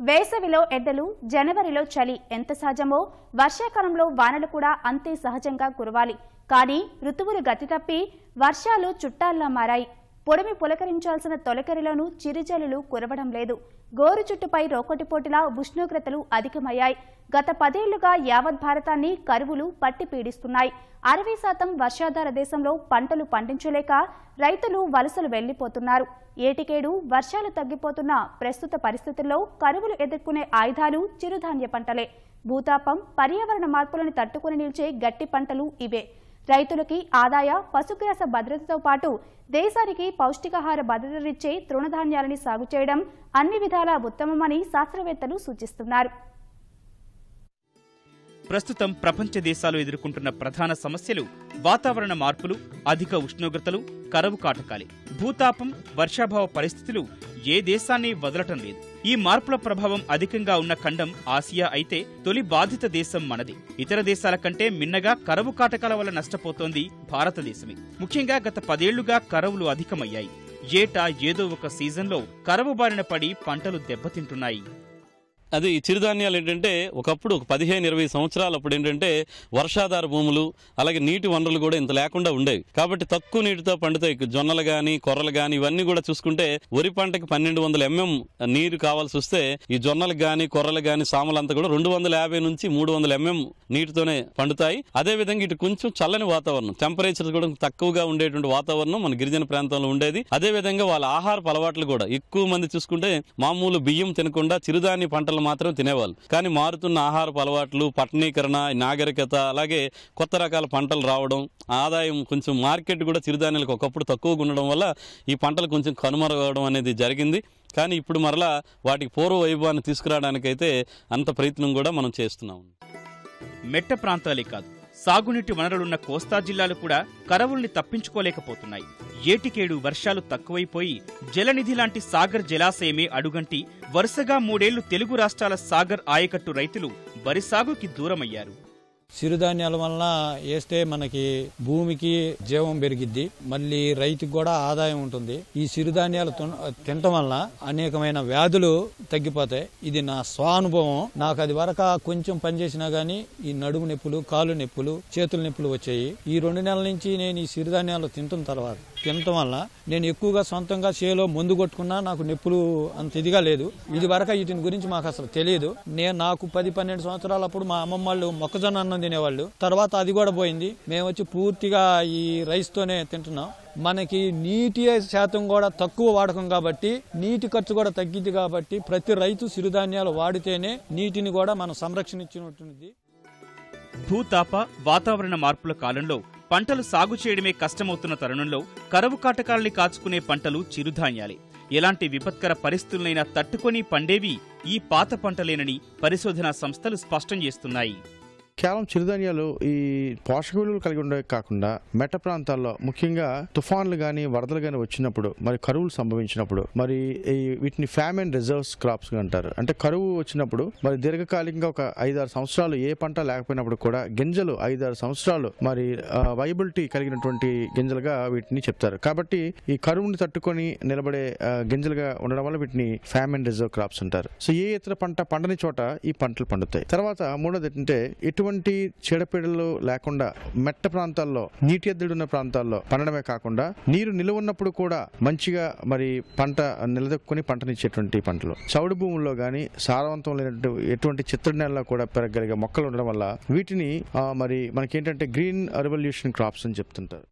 వేసవిలో ఎడ్డలు జనవరిలో చలి ఎంత సహజమో వర్షాకాలంలో వానలు కూడా అంతే సహజంగా కురవాలి. కానీ ఋతువులు గతి తప్పి వర్షాలు చుట్టాల్లా మారాయి. పొడిమి పులకరించాల్సిన తొలకరిలోనూ చిరుజల్లులు కురవడం లేదు. గోరు చుట్టుపై రోకటిపోటులా ఉష్ణోగ్రతలు అధికమయ్యాయి. గత పదేళ్ళుగా యావత్ భారతాన్ని కరువులు పట్టి పీడిస్తున్నాయి. అరవై శాతం వర్షాధార దేశంలో పంటలు పండించలేక రైతులు వలసలు వెళ్ళిపోతున్నారు ఏటికేడు వర్షాలు తగ్గిపోతున్న ప్రస్తుత పరిస్థితుల్లో కరువులు ఎదుర్కొనే ఆయుధాలు చిరుధాన్య పంటలే. భూతాపం పర్యావరణ మార్పులను తట్టుకుని నిలిచే గట్టి పంటలు ఇవే. రైతులకి ఆదాయ పశుగ్రాస భద్రతతో పాటు దేశానికి పౌష్టికాహార భద్రతనిచ్చే తృణధాన్యాలని సాగు చేయడం అన్ని విధాలా ఉత్తమమని శాస్త్రవేత్తలు సూచిస్తున్నారు. ప్రస్తుతం ప్రపంచ దేశాలు ఎదుర్కొంటున్న ప్రధాన సమస్యలు వాతావరణ మార్పులు అధిక ఉష్ణోగ్రతలు కరవు కాటకాలే. భూతాపం వర్షాభావ పరిస్థితులు ఏ దేశాన్ని వదలటం లేదు. ఈ మార్పుల ప్రభావం అధికంగా ఉన్న ఖండం ఆసియా అయితే తొలి బాధిత దేశం మనది. ఇతర దేశాల కంటే మిన్నగా కరవు కాటకాల వల్ల నష్టపోతోంది భారతదేశమే. ముఖ్యంగా గత పదేళ్ళుగా కరవులు అధికమయ్యాయి. ఏటా ఏదో ఒక సీజన్లో కరవు బారిన పడి పంటలు దెబ్బతింటున్నాయి. అది చిరుధాన్యాలు ఏంటంటే ఒకప్పుడు ఒక పదిహేను ఇరవై సంవత్సరాలు అప్పుడు ఏంటంటే వర్షాధార భూములు అలాగే నీటి వనరులు కూడా ఇంత లేకుండా ఉండేవి. కాబట్టి తక్కువ నీటితో పండుతాయి. జొన్నలు కానీ కొర్రలు కానీ ఇవన్నీ కూడా చూసుకుంటే వరి పంటకి పన్నెండు వందల ఎంఎం నీరు కావాల్సి వస్తే ఈ జొన్నలకు కానీ కొర్రలు కానీ సామలంతా కూడా రెండు వందల యాభై నుంచి మూడు వందల ఎంఎం నీటితోనే పండుతాయి. అదే విధంగా ఇటు కొంచెం చల్లని వాతావరణం టెంపరేచర్ కూడా తక్కువగా ఉండేటువంటి వాతావరణం మన గిరిజన ప్రాంతంలో ఉండేది. అదే విధంగా వాళ్ళ ఆహారపు అలవాట్లు కూడా ఎక్కువ మంది చూసుకుంటే మామూలు బియ్యం తినకుండా చిరుధాన్య పంటలు మాత్రం తినేవాళ్ళు. కానీ మారుతున్న ఆహారపు అలవాట్లు పట్టణీకరణ నాగరికత అలాగే కొత్త రకాల పంటలు రావడం ఆదాయం కొంచెం మార్కెట్ కూడా చిరుధాన్యాలకు ఒకప్పుడు తక్కువగా ఉండడం వల్ల ఈ పంటలు కొంచెం కనుమరగడం అనేది జరిగింది. కానీ ఇప్పుడు మరలా వాటికి పూర్వ వైభవాన్ని తీసుకురావడానికైతే అంత ప్రయత్నం కూడా మనం చేస్తున్నాం. మెట్ట ప్రాంతాలే కాదు. సాగునీటి వనరులున్న కోస్తా జిల్లాలు కూడా కరవుల్ని తప్పించుకోలేకపోతున్నాయి. ఏటికేడు వర్షాలు తక్కువైపోయి జలనిధి లాంటి సాగర్ జలాశయమే అడుగంటి వరుసగా మూడేళ్ళు తెలుగు రాష్ట్రాల సాగర్ ఆయకట్టు రైతులు వరి సాగుకి దూరమయ్యారు. చిరుధాన్యాల వలన వేస్తే మనకి భూమికి జీవం పెరిగిద్ది. మళ్ళీ రైతుకు కూడా ఆదాయం ఉంటుంది. ఈ సిరుధాన్యాలు తిన- తినటం వలన అనేకమైన వ్యాధులు తగ్గిపోతాయి. ఇది నా స్వానుభవం. నాకు అది వరక కొంచెం పనిచేసినా గానీ ఈ నడుము నొప్పులు కాలు నొప్పులు చేతుల నొప్పులు వచ్చాయి. ఈ రెండు నెలల నుంచి నేను ఈ సిరుధాన్యాలు తింటున్న తర్వాత తినటం వల్ల నేను ఎక్కువగా సొంతంగా చేలో మందు కొట్టుకున్నా నాకు నొప్పులు అంత ఇదిగా లేదు. ఇది వరకు వీటిని గురించి మాకు అసలు తెలియదు. నేను నాకు పది పన్నెండు సంవత్సరాల అప్పుడు మా అమ్మమ్మ వాళ్ళు మొక్కజొన్న అన్నం తినేవాళ్ళు. తర్వాత అది కూడా పోయింది. మేము వచ్చి పూర్తిగా ఈ రైస్ తోనే తింటున్నాం. మనకి నీటి శాతం కూడా తక్కువ వాడకం కాబట్టి నీటి ఖర్చు కూడా తగ్గింది కాబట్టి ప్రతి రైతు సిరుధాన్యాలు వాడితేనే నీటిని కూడా మనం సంరక్షించినట్టుంది. భూతాప వాతావరణ మార్పుల కాలంలో పంటలు సాగు చేయడమే కష్టమవుతున్న తరుణంలో కరువు కాటకాల్ని కాచుకునే పంటలు చిరుధాన్యాలే. ఎలాంటి విపత్కర పరిస్థితులనైనా తట్టుకొని పండేవి ఈ పాత పంటలేనని పరిశోధనా సంస్థలు స్పష్టం చేస్తున్నాయి. కేవలం చిరుధాన్యాలు ఈ పోషక విలువలు కలిగి ఉండేవి కాకుండా మెట్ట ప్రాంతాల్లో ముఖ్యంగా తుఫాన్లు కానీ వరదలు కానీ వచ్చినప్పుడు మరి కరువులు సంభవించినప్పుడు మరి ఈ వీటిని ఫ్యామ్ అండ్ రిజర్వ్స్ క్రాప్స్ అంటారు. అంటే కరువు వచ్చినప్పుడు మరి దీర్ఘకాలికంగా ఒక ఐదారు సంవత్సరాలు ఏ పంట లేకపోయినప్పుడు కూడా గింజలు ఐదారు సంవత్సరాలు మరి వైబిలిటీ కలిగినటువంటి గింజలుగా వీటిని చెప్తారు. కాబట్టి ఈ కరువుని తట్టుకొని నిలబడే గింజలుగా ఉండడం వల్ల వీటిని ఫ్యామ్ అండ్ రిజర్వ్ క్రాప్స్ అంటారు. సో ఏ ఇతర పంట పండని చోట ఈ పంటలు పండుతాయి. తర్వాత మూడోది ఏంటంటే ఎటువంటి ఎటువంటి చీడపీడలు లేకుండా మెట్ట ప్రాంతాల్లో నీటి ఎద్దడి ఉన్న ప్రాంతాల్లో పండడమే కాకుండా నీరు నిలువ ఉన్నప్పుడు కూడా మంచిగా మరి పంట నిలదొక్కుని పంటనిచ్చేటువంటి పంటలు. చౌడు భూముల్లో గాని సారవంతం లేనటువంటి ఎటువంటి చిత్తడి నెలలో కూడా పెరగలిగే మొక్కలు ఉండడం వల్ల వీటిని మరి మనకేంటంటే గ్రీన్ రెవల్యూషన్ క్రాప్స్ అని చెప్తుంటారు.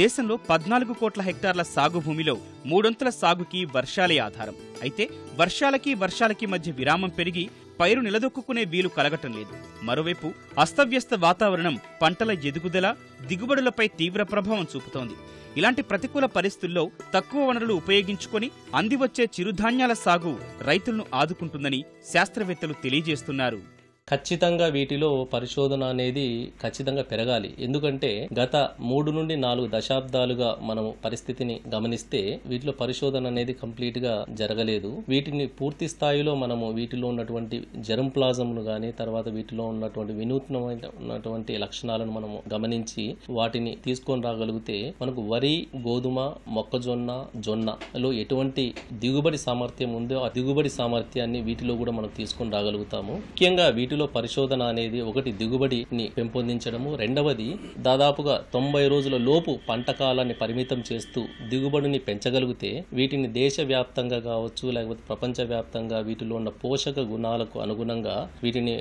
దేశంలో పద్నాలుగు కోట్ల హెక్టార్ల సాగు భూమిలో మూడొంతుల సాగుకి వర్షాలే ఆధారం. అయితే వర్షాలకి వర్షాలకి మధ్య విరామం పెరిగి పైరు నిలదొక్కునే వీలు కలగటం లేదు. మరోవైపు అస్తవ్యస్త వాతావరణం పంటల ఎదుగుదల దిగుబడులపై తీవ్ర ప్రభావం చూపుతోంది. ఇలాంటి ప్రతికూల పరిస్థితుల్లో తక్కువ వనరులు ఉపయోగించుకొని అందివచ్చే చిరుధాన్యాల సాగు రైతులను ఆదుకుంటుందని శాస్త్రవేత్తలు తెలియజేస్తున్నారు. ఖచ్చితంగా వీటిలో పరిశోధన అనేది ఖచ్చితంగా పెరగాలి. ఎందుకంటే గత మూడు నుండి నాలుగు దశాబ్దాలుగా మనము పరిస్థితిని గమనిస్తే వీటిలో పరిశోధన అనేది కంప్లీట్గా జరగలేదు. వీటిని పూర్తి స్థాయిలో మనము వీటిలో ఉన్నటువంటి జెరం ప్లాజంను గాని తర్వాత వీటిలో ఉన్నటువంటి వినూత్నమైన ఉన్నటువంటి లక్షణాలను మనము గమనించి వాటిని తీసుకొని రాగలిగితే మనకు వరి గోధుమ మొక్కజొన్న జొన్నలో ఎటువంటి దిగుబడి సామర్థ్యం ఉందో ఆ దిగుబడి సామర్థ్యాన్ని వీటిలో కూడా మనం తీసుకొని రాగలుగుతాము. ముఖ్యంగా వీటి వీటిలో పరిశోధన అనేది ఒకటి దిగుబడిని పెంపొందించడము. రెండవది దాదాపుగా తొంభై రోజుల లోపు పంట కాలాన్ని పరిమితం చేస్తూ దిగుబడిని పెంచగలిగితే వీటిని దేశవ్యాప్తంగా కావచ్చు లేకపోతే ప్రపంచవ్యాప్తంగా వీటిలో ఉన్న పోషక గుణాలకు అనుగుణంగా వీటిని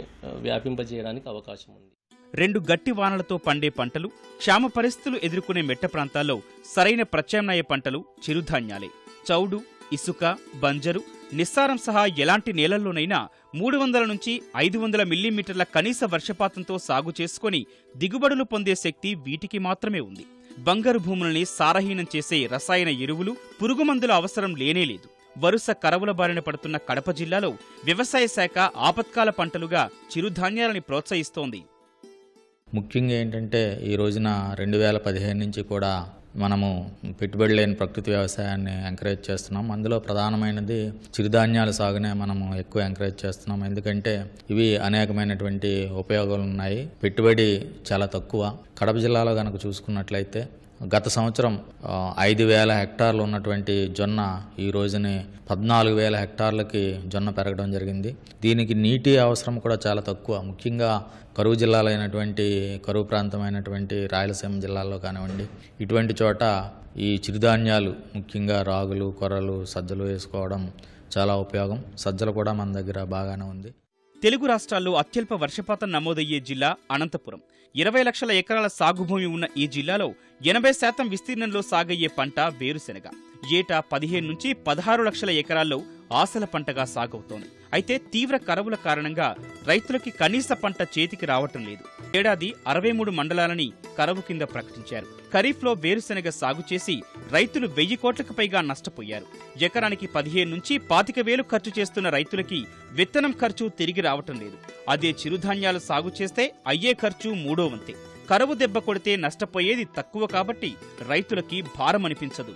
వ్యాపింపజేయడానికి అవకాశం ఉంది. రెండు గట్టి వానలతో పండే పంటలు క్షామ పరిస్థితులు ఎదుర్కొనే మెట్ట ప్రాంతాల్లో సరైన ప్రత్యామ్నాయ పంటలు చిరుధాన్యాలే. చౌడు ఇసుక బంజరు నిస్సారం సహా ఎలాంటి నేలల్లోనైనా మూడు వందల నుంచి ఐదు వందల మిల్లీమీటర్ల కనీస వర్షపాతంతో సాగు చేసుకొని దిగుబడులు పొందే శక్తి వీటికి మాత్రమే ఉంది. బంగారు భూములని సారహీనం చేసే రసాయన ఎరువులు పురుగుమందుల అవసరం లేనేలేదు వరుస కరవుల బారిన పడుతున్న కడప జిల్లాలో వ్యవసాయ శాఖ ఆపత్కాల పంటలుగా చిరుధాన్యాలని ప్రోత్సహిస్తోంది. ముఖ్యంగా ఏంటంటే ఈ రోజున రెండు వేల పదిహేను నుంచి కూడా మనము పెట్టుబడి లేని ప్రకృతి వ్యవసాయాన్ని ఎంకరేజ్ చేస్తున్నాం. అందులో ప్రధానమైనది చిరుధాన్యాల సాగునే మనము ఎక్కువ ఎంకరేజ్ చేస్తున్నాం. ఎందుకంటే ఇవి అనేకమైనటువంటి ఉపయోగాలు ఉన్నాయి. పెట్టుబడి చాలా తక్కువ. కడప జిల్లాలో కనుక చూసుకున్నట్లయితే గత సంవత్సరం ఐదు వేల హెక్టార్లు ఉన్నటువంటి జొన్న ఈ రోజుని పద్నాలుగు వేల హెక్టార్లకి జొన్న పెరగడం జరిగింది. దీనికి నీటి అవసరం కూడా చాలా తక్కువ. ముఖ్యంగా కరువు జిల్లాలైనటువంటి కరువు ప్రాంతమైనటువంటి రాయలసీమ జిల్లాలో కానివ్వండి ఇటువంటి చోట ఈ చిరుధాన్యాలు ముఖ్యంగా రాగులు కొర్రలు సజ్జలు వేసుకోవడం చాలా ఉపయోగం. సజ్జలు కూడా మన దగ్గర బాగానే ఉంది. తెలుగు రాష్ట్రాల్లో అత్యల్ప వర్షపాతం నమోదయ్యే జిల్లా అనంతపురం. ఇరవై లక్షల ఎకరాల సాగు భూమి ఉన్న ఈ జిల్లాలో ఎనభై శాతం విస్తీర్ణంలో సాగయ్యే పంట వేరుశెనగ. ఏటా పదిహేను నుంచి పదహారు లక్షల ఎకరాల్లో ఆశల పంటగా సాగవుతోంది. అయితే తీవ్ర కరవుల కారణంగా రైతులకి కనీస పంట చేతికి రావటం లేదు. ఏడాది అరవై మూడు మండలాలని కరవు కింద ప్రకటించారు. ఖరీఫ్లో వేరుశెనగ సాగు చేసి రైతులు వెయ్యి కోట్లకు పైగా నష్టపోయారు. ఎకరానికి పదిహేను నుంచి పాతిక వేలు ఖర్చు చేస్తున్న రైతులకి విత్తనం ఖర్చు తిరిగి రావటం లేదు. అదే చిరుధాన్యాలు సాగు చేస్తే అయ్యే ఖర్చు మూడో వంతే. కరువు దెబ్బ కొడితే నష్టపోయేది తక్కువ కాబట్టి రైతులకి భారం అనిపించదు.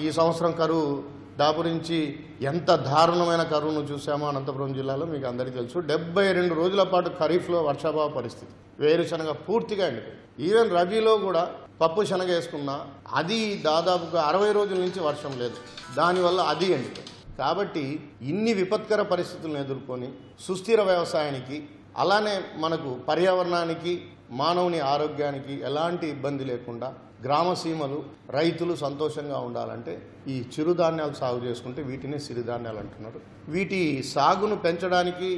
ఈ సంవత్సరం కరువు దాపురించి ఎంత దారుణమైన కరువును చూసామో అనంతపురం జిల్లాలో మీకు అందరికీ తెలుసు. డెబ్బై రెండు రోజుల పాటు ఖరీఫ్లో వర్షాభావ పరిస్థితి. వేరుశనగ పూర్తిగా ఎండిపోయింది. ఈవెన్ రబీలో కూడా పప్పు శనగ వేసుకున్నా అది దాదాపుగా అరవై రోజుల నుంచి వర్షం లేదు. దానివల్ల అది ఎండిపోయింది. కాబట్టి ఇన్ని విపత్కర పరిస్థితులను ఎదుర్కొని సుస్థిర వ్యవసాయానికి అలానే మనకు పర్యావరణానికి మానవుని ఆరోగ్యానికి ఎలాంటి ఇబ్బంది లేకుండా గ్రామ సీమలు రైతులు సంతోషంగా ఉండాలంటే ఈ చిరుధాన్యాలు సాగు చేసుకుంటే వీటిని సిరిధాన్యాలు అంటున్నారు. వీటి సాగును పెంచడానికి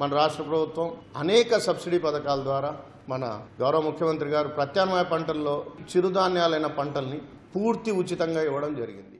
మన రాష్ట్ర ప్రభుత్వం అనేక సబ్సిడీ పథకాల ద్వారా మన గౌరవ ముఖ్యమంత్రి గారు ప్రత్యామ్నాయ పంటల్లో చిరుధాన్యాలైన పంటల్ని పూర్తి ఉచితంగా ఇవ్వడం జరిగింది.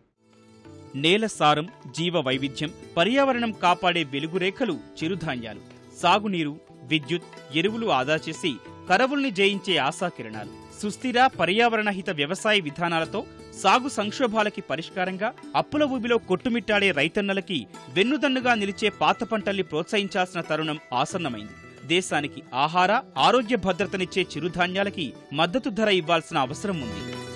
నేల సారం జీవ వైవిధ్యం పర్యావరణం కాపాడే వెలుగురేఖలు చిరుధాన్యాలు. సాగునీరు విద్యుత్ ఎరువులు ఆదా చేసి కరవుల్ని జయించే ఆశాకిరణాలు. సుస్థిర పర్యావరణహిత వ్యవసాయ విధానాలతో సాగు సంక్షోభాలకి పరిష్కారంగా అప్పుల ఊబిలో కొట్టుమిట్టాడే రైతన్నలకి వెన్నుదన్నుగా నిలిచే పాత పంటల్ని ప్రోత్సహించాల్సిన తరుణం ఆసన్నమైంది. దేశానికి ఆహార ఆరోగ్య భద్రతనిచ్చే చిరుధాన్యాలకి మద్దతు ధర ఇవ్వాల్సిన అవసరం ఉంది.